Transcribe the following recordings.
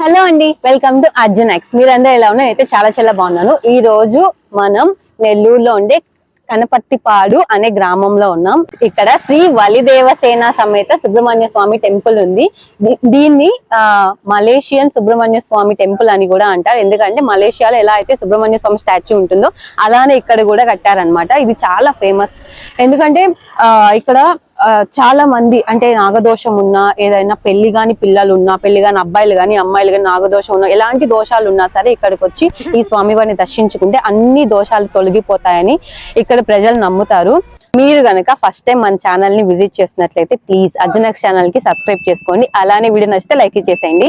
Hello అండి welcome to Arjun X మీరందరూ ఎలా ఉన్నారు? అయితే చాలా చాలా బాగున్నాను. ఈ రోజు మనం నెల్లూరులో ఉండే కనపత్తిపాడు అనే గ్రామంలో ఉన్నాం. ఇక్కడ శ్రీ వలిదేవసేన సమేత సుబ్రహ్మణ్య స్వామి టెంపుల్ ఉంది. దీ- దీన్ని మలేషియన్ సుబ్రహ్మణ్య స్వామి టెంపుల్ అని కూడా అంటారు. ఎందుకంటే మలేషియాలో ఎలా అయితే సుబ్రహ్మణ్య స్వామి స్టాచ్యూ ఉంటుందో అలానే ఇక్కడ కూడా కట్టారనమాట ఇది చాలా ఫేమస్. ఎందుకంటే ఇక్కడ చాలా మంది అంటే నాగదోషం ఉన్నా ఏదైనా పెళ్ళి గాని పిల్లలు ఉన్నా పెళ్ళి గాని అబ్బాయిలు గాని అమ్మాయిలు గాని నాగదోషం ఉన్నా ఎలాంటి దోషాలు ఉన్నా సరే ఇక్కడికి వచ్చి ఈ స్వామివారిని దర్శించుకుంటే అన్ని దోషాలు తొలగిపోతాయని ఇక్కడ ప్రజలు నమ్ముతారు. మీరు గనక ఫస్ట్ టైం మన ఛానల్ని విజిట్ చేసినట్లయితే ప్లీజ్ అర్జునక్స్ ఛానల్కి సబ్స్క్రైబ్ చేసుకోండి. అలానే వీడియో నచ్చితే లైక్ చేసేయండి.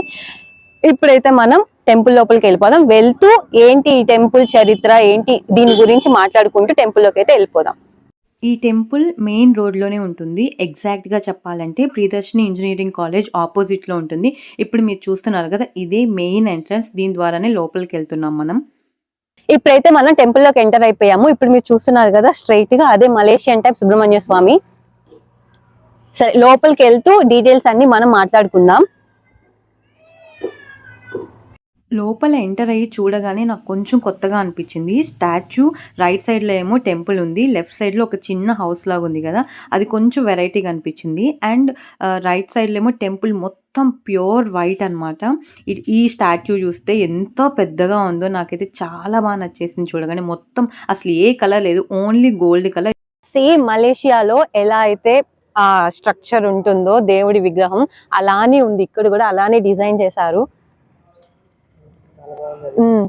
ఇప్పుడైతే మనం టెంపుల్ లోపలికి వెళ్ళిపోదాం. వెళ్తూ ఏంటి ఈ టెంపుల్ చరిత్ర ఏంటి దీని గురించి మాట్లాడుకుంటూ టెంపుల్లోకి అయితే వెళ్ళిపోదాం. ఈ టెంపుల్ మెయిన్ రోడ్లోనే ఉంటుంది. ఎగ్జాక్ట్గా చెప్పాలంటే ప్రియదర్శిని ఇంజనీరింగ్ కాలేజ్ ఆపోజిట్లో ఉంటుంది. ఇప్పుడు మీరు చూస్తున్నారు కదా ఇదే మెయిన్ ఎంట్రన్స్. దీని ద్వారానే లోపలికి వెళ్తున్నాం మనం. ఇప్పుడైతే మనం టెంపుల్లోకి ఎంటర్ అయిపోయాము. ఇప్పుడు మీరు చూస్తున్నారు కదా స్ట్రైట్గా అదే మలేషియన్ టైప్ సుబ్రహ్మణ్య స్వామి. సరే లోపలికి వెళ్తూ డీటెయిల్స్ అన్ని మనం మాట్లాడుకుందాం. లోపల ఎంటర్ అయ్యి చూడగానే నాకు కొంచెం కొత్తగా అనిపించింది. స్టాచ్యూ రైట్ సైడ్లో ఏమో టెంపుల్ ఉంది. లెఫ్ట్ సైడ్లో ఒక చిన్న హౌస్ లాగా ఉంది కదా అది కొంచెం వెరైటీగా అనిపించింది. అండ్ రైట్ సైడ్లో ఏమో టెంపుల్ మొత్తం ప్యూర్ వైట్ అనమాట ఈ స్టాచ్యూ చూస్తే ఎంత పెద్దగా ఉందో నాకైతే చాలా బాగా నచ్చేసింది చూడగానే. మొత్తం అసలు ఏ కలర్ లేదు ఓన్లీ గోల్డ్ కలర్. సేమ్ మలేషియాలో ఎలా అయితే ఆ స్ట్రక్చర్ ఉంటుందో దేవుడి విగ్రహం అలానే ఉంది. ఇక్కడ కూడా అలానే డిజైన్ చేశారు.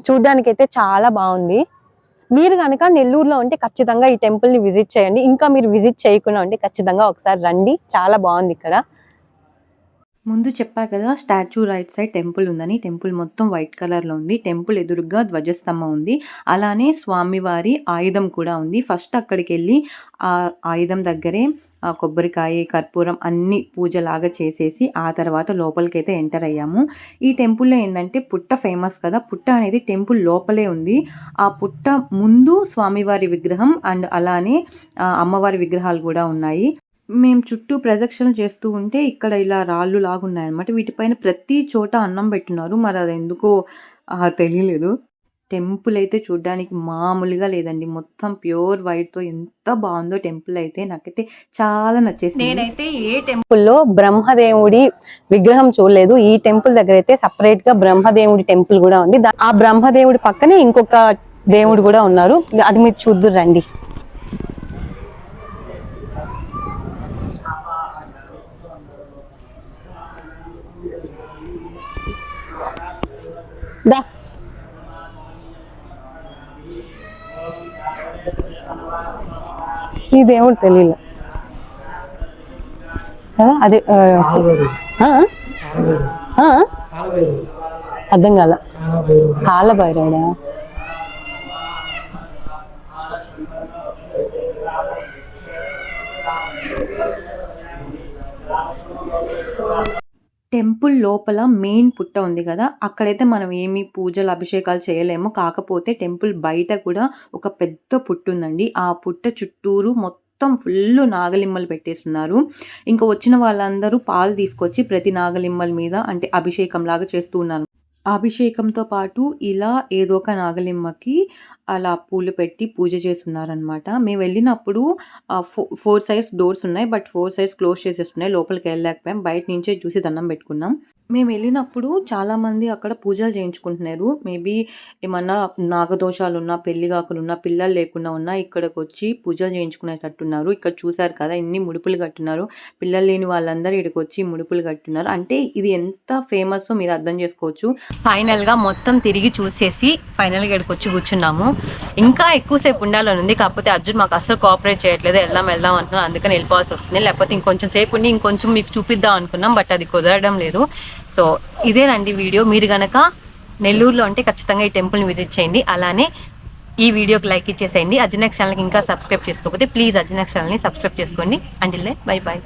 చూడ్డానికైతే చాలా బాగుంది. మీరు కనుక నెల్లూరులో ఉంటే ఖచ్చితంగా ఈ టెంపుల్ని విజిట్ చేయండి. ఇంకా మీరు విజిట్ చేయకుండా ఉంటే ఖచ్చితంగా ఒకసారి రండి. చాలా బాగుంది ఇక్కడ. ముందు చెప్పా కదా స్టాచ్యూ రైట్ సైడ్ టెంపుల్ ఉందని. టెంపుల్ మొత్తం వైట్ కలర్లో ఉంది. టెంపుల్ ఎదురుగా ధ్వజస్తంభం ఉంది. అలానే స్వామివారి ఆయుధం కూడా ఉంది. ఫస్ట్ అక్కడికి వెళ్ళి ఆ ఆయుధం దగ్గరే కొబ్బరికాయ కర్పూరం అన్ని పూజలాగా చేసేసి ఆ తర్వాత లోపలికైతే ఎంటర్ అయ్యాము. ఈ టెంపుల్లో ఏంటంటే పుట్ట ఫేమస్ కదా. పుట్ట అనేది టెంపుల్ లోపలే ఉంది. ఆ పుట్ట ముందు స్వామివారి విగ్రహం అండ్ అలానే అమ్మవారి విగ్రహాలు కూడా ఉన్నాయి. మేము చుట్టూ ప్రదక్షిణలు చేస్తూ ఉంటే ఇక్కడ ఇలా రాళ్ళు లాగున్నాయన్నమాట. వీటిపైన ప్రతి చోట అన్నం పెట్టున్నారు. మరి అది ఎందుకో తెలియలేదు. టెంపుల్ అయితే చూడ్డానికి మామూలుగా లేదండి. మొత్తం ప్యూర్ వైట్తో ఎంత బాగుందో టెంపుల్ అయితే నాకైతే చాలా నచ్చేసింది. నేనైతే ఏ టెంపుల్లో బ్రహ్మదేవుడి విగ్రహం చూడలేదు. ఈ టెంపుల్ దగ్గర అయితే సపరేట్గా బ్రహ్మదేవుడి టెంపుల్ కూడా ఉంది. ఆ బ్రహ్మదేవుడి పక్కనే ఇంకొక దేవుడు కూడా ఉన్నారు. అది మీరు చూద్దురు రండి. దా. ఈ దేవుడు తెలియలే. అది? అర్థం కాల. కాలభైరవుడా? టెంపుల్ లోపల మెయిన్ పుట్ట ఉంది కదా అక్కడైతే మనం ఏమి పూజలు అభిషేకాలు చేయలేము. కాకపోతే టెంపుల్ బయట కూడా ఒక పెద్ద పుట్టు ఉందండి. ఆ పుట్ట చుట్టూరు మొత్తం ఫుల్ నాగలిమ్మలు పెట్టేస్తున్నారు. ఇంకా వచ్చిన వాళ్ళందరూ పాలు తీసుకొచ్చి ప్రతి నాగలిమ్మల మీద అంటే అభిషేకం లాగా చేస్తూ ఉన్నారు. అభిషేకంతో పాటు ఇలా ఏదో ఒక నాగలిమ్మకి అలా పూలు పెట్టి పూజ చేస్తున్నారనమాట మేము వెళ్ళినప్పుడు ఫో ఫోర్ సైడ్స్ డోర్స్ ఉన్నాయి బట్ ఫోర్ సైడ్స్ క్లోజ్ చేసేస్తున్నాయి. లోపలికి వెళ్ళలేకపోయాం. బయట నుంచే చూసి దండం పెట్టుకున్నాం. మేము వెళ్ళినప్పుడు చాలామంది అక్కడ పూజలు చేయించుకుంటున్నారు. మేబీ ఏమన్నా నాగదోషాలు ఉన్నా పెళ్ళి ఉన్నా పిల్లలు లేకుండా ఉన్నా ఇక్కడికి వచ్చి పూజలు చేయించుకునేటట్టున్నారు. ఇక్కడ చూశారు కదా ఇన్ని ముడుపులు కట్టున్నారు పిల్లలు లేని వాళ్ళందరూ ఇక్కడికి వచ్చి ముడుపులు కట్టున్నారు అంటే ఇది ఎంత ఫేమస్ మీరు అర్థం చేసుకోవచ్చు. ఫైనల్గా మొత్తం తిరిగి చూసేసి ఫైనల్గా ఇక్కడికి వచ్చి కూర్చున్నాము. ఇంకా ఎక్కువసేపు ఉండాలని ఉంది. కాకపోతే అర్జున్ మాకు అస్సలు కోఆపరేట్ చేయట్లేదు. వెళ్దాం వెళ్దాం అంటున్నాం అందుకని వెళ్ళిపోవాల్సి వస్తుంది. లేకపోతే ఇంకొంచెం సేపు ఉండి ఇంకొంచెం మీకు చూపిద్దాం అనుకున్నాం. బట్ అది కుదరడం లేదు. సో ఇదేనండి వీడియో మీరు గనక నెల్లూరులో ఉంటే ఖచ్చితంగా ఈ టెంపుల్ని విజిట్ చేయండి. అలానే ఈ వీడియోకి లైక్ ఇచ్చేసేయండి. అర్జునక్స్ ఛానల్కి ఇంకా సబ్స్క్రైబ్ చేసుకోకపోతే ప్లీజ్ అర్జునక్స్ ఛానల్ని సబ్స్క్రైబ్ చేసుకోండి. Until bye bye